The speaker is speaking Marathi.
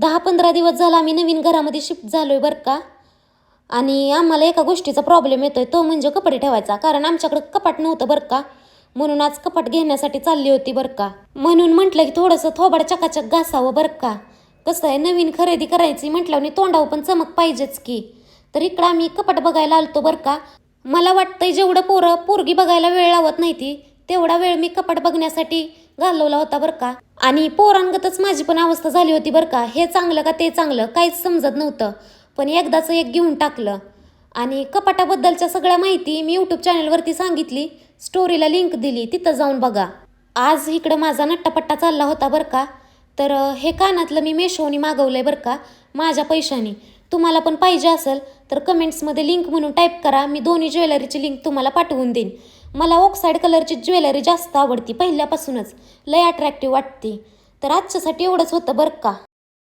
दहा पंधरा दिवस झाला आम्ही नवीन घरामध्ये शिफ्ट झालो आहे बरं का. आणि आम्हाला एका गोष्टीचा प्रॉब्लेम येतो आहे तो म्हणजे कपडे ठेवायचा. कारण आमच्याकडं कपाट नव्हतं बरं का. म्हणून आज कपाट घेण्यासाठी चालली होती बरं का. म्हणून म्हटलं की थोडंसं थोबाड चकाचक घासावं बरं का. कसं आहे नवीन खरेदी करायची म्हटल्यावर तोंडावर पण चमक पाहिजेच की. तर इकडं आम्ही कपाट बघायला आलतो बरं का. मला वाटतंय जेवढं पोरं पोरगी बघायला वेळ लावत नाही ती तेवढा वेळ मी कपाट बघण्यासाठी घालवला होता बरं का. आणि पोरांगतच माझी पण अवस्था झाली होती बरं का. हे चांगलं का ते चांगलं काहीच समजत नव्हतं. पण एकदाचं एक घेऊन टाकलं. आणि कपाटाबद्दलच्या सगळ्या माहिती मी यूट्यूब चॅनलवरती सांगितली. स्टोरीला लिंक दिली. तिथं जाऊन बघा. आज इकडं माझा नट्टापट्टा चालला होता बरं का. तर हे कानातलं मी मेशोनी मागवलं आहे बरं का. माझ्या पैशाने. तुम्हाला पण पाहिजे असेल तर कमेंट्समध्ये लिंक म्हणून टाईप करा. मी दोन्ही ज्वेलरीची लिंक तुम्हाला पाठवून देईन. मला ऑक्साईड कलरची ज्वेलरी जास्त आवडती पहिल्यापासूनच. लय अट्रॅक्टिव्ह वाटते. तर आजच्यासाठी एवढंच होतं बरं का?